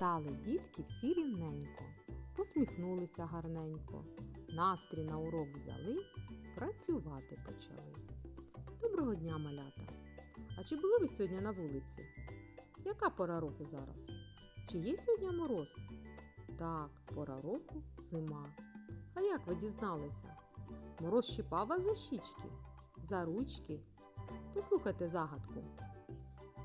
Стали дітки всі рівненько, посміхнулися гарненько, настрій на урок взяли, працювати почали. Доброго дня, малята! А чи були ви сьогодні на вулиці? Яка пора року зараз? Чи є сьогодні мороз? Так, пора року зима. А як ви дізналися? Мороз щипав вас за щічки, за ручки. Послухайте загадку.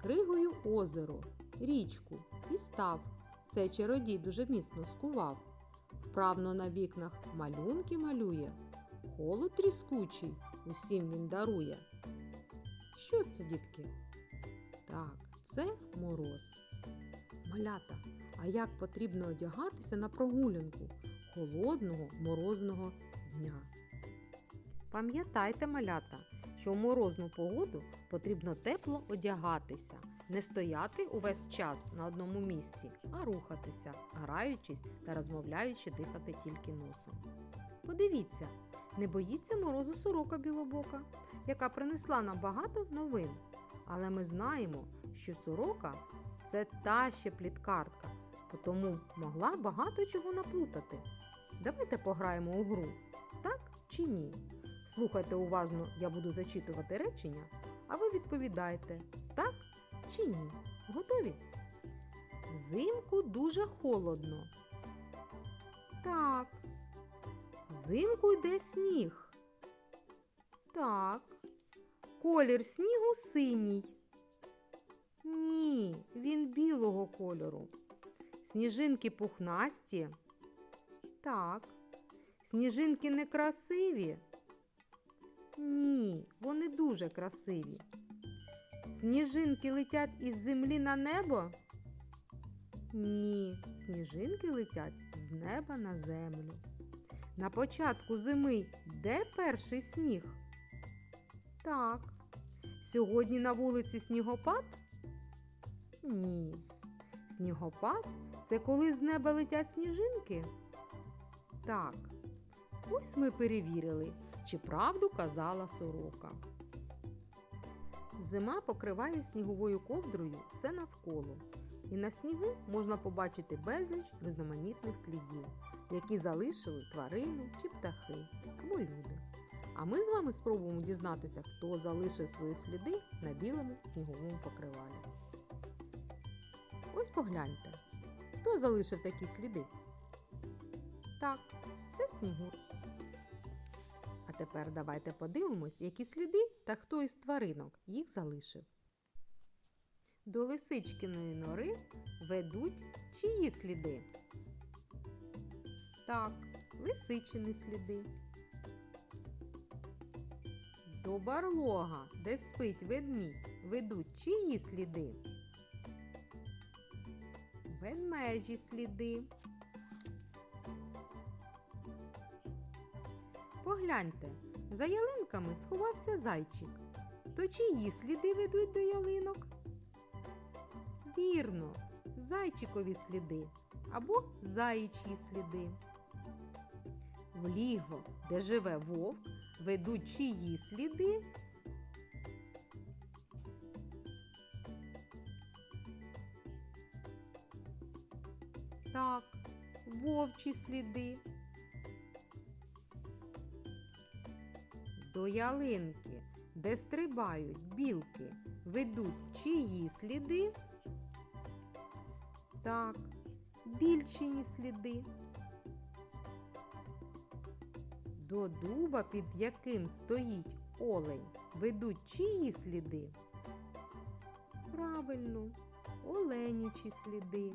Кригою озеро, річку і став. Цей чародій дуже міцно скував. Вправно на вікнах малюнки малює, холод тріскучий усім він дарує. Що це, дітки? Так, це мороз. Малята, а як потрібно одягатися на прогулянку холодного морозного дня? Пам'ятайте, малята, що в морозну погоду потрібно тепло одягатися, не стояти увесь час на одному місці, а рухатися, граючись та розмовляючи дихати тільки носом. Подивіться, не боїться морозу сорока білобока, яка принесла нам багато новин. Але ми знаємо, що сорока це та ще пліткартка, тому могла багато чого наплутати. Давайте пограємо у гру, так чи ні? Слухайте уважно, я буду зачитувати речення, а ви відповідайте, так чи ні. Готові? Зимку дуже холодно. Так. Зимку йде сніг. Так. Колір снігу синій. Ні, він білого кольору. Сніжинки пухнасті. Так. Сніжинки некрасиві. Ні, вони дуже красиві. Сніжинки летять із землі на небо? Ні, сніжинки летять з неба на землю. На початку зими де перший сніг? Так. Сьогодні на вулиці снігопад? Ні. Снігопад це коли з неба летять сніжинки? Так. Ось ми перевірили, чи правду казала сорока. Зима покриває сніговою ковдрою все навколо. І на снігу можна побачити безліч різноманітних слідів, які залишили тварини чи птахи або люди. А ми з вами спробуємо дізнатися, хто залишив свої сліди на білому сніговому покривалі. Ось погляньте, хто залишив такі сліди? Так, це снігур. Тепер давайте подивимось, які сліди та хто із тваринок їх залишив. До лисичкиної нори ведуть чиї сліди? Так, лисичини сліди. До барлога, де спить ведмідь, ведуть чиї сліди? Ведмежі сліди. Погляньте, за ялинками сховався зайчик. То чиї сліди ведуть до ялинок? Вірно, зайчикові сліди або заячі сліди. В лігво, де живе вовк, ведуть чиї сліди? Так, вовчі сліди. До ялинки, де стрибають білки, ведуть чиї сліди? Так, більчині сліди. До дуба, під яким стоїть олень, ведуть чиї сліди? Правильно, оленічі сліди.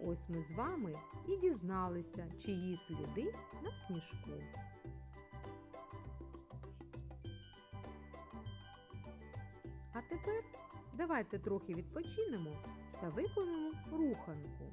Ось ми з вами і дізналися, чиї сліди на сніжку. А тепер давайте трохи відпочинемо та виконаємо руханку.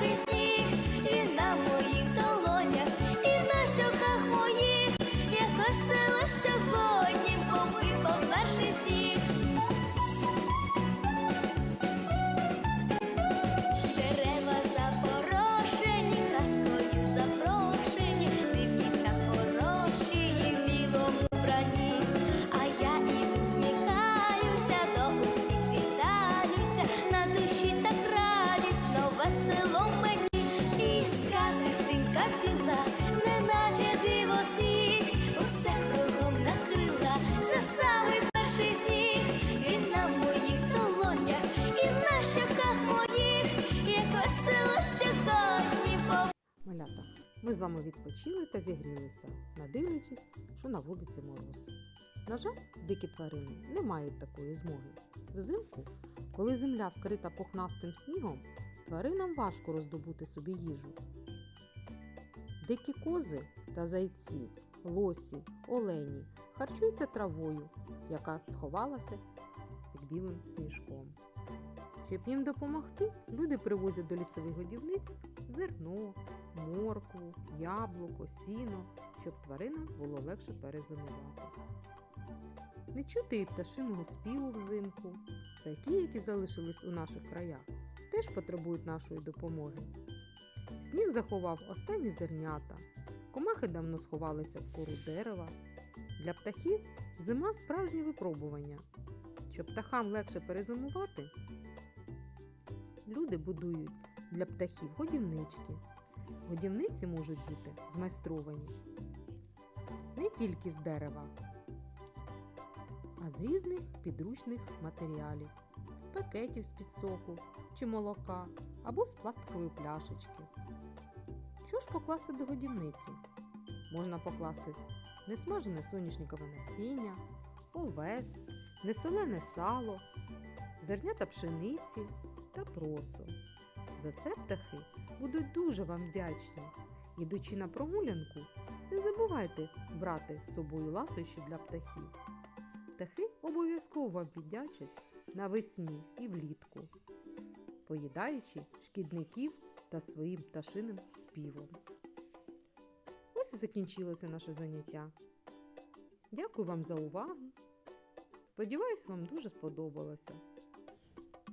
she's Ми з вами відпочили та зігрілися, надивлячись, що на вулиці мороз. На жаль, дикі тварини не мають такої змоги. Взимку, коли земля вкрита пухнастим снігом, тваринам важко роздобути собі їжу. Дикі кози та зайці, лосі, олені харчуються травою, яка сховалася під білим сніжком. Щоб їм допомогти, люди привозять до лісових годівниць зерно, моркву, яблуко, сіно, щоб тваринам було легше перезимувати. Не чути і пташиного співу взимку. Такі, які залишились у наших краях, теж потребують нашої допомоги. Сніг заховав останні зернята, комахи давно сховалися в кору дерева. Для птахів зима справжнє випробування. Щоб птахам легше перезимувати, люди будують для птахів годівнички. Годівниці можуть бути змайстровані не тільки з дерева, а з різних підручних матеріалів, пакетів з-під соку чи молока або з пластикової пляшечки. Що ж покласти до годівниці? Можна покласти несмажене соняшникове насіння, овес, несолене сало, зернята пшениці та просо. За це птахи будуть дуже вам вдячні. Ідучи на прогулянку, не забувайте брати з собою ласощі для птахів. Птахи обов'язково вам віддячать навесні і влітку, поїдаючи шкідників та своїм пташиним співом. Ось і закінчилося наше заняття. Дякую вам за увагу. Сподіваюсь, вам дуже сподобалося.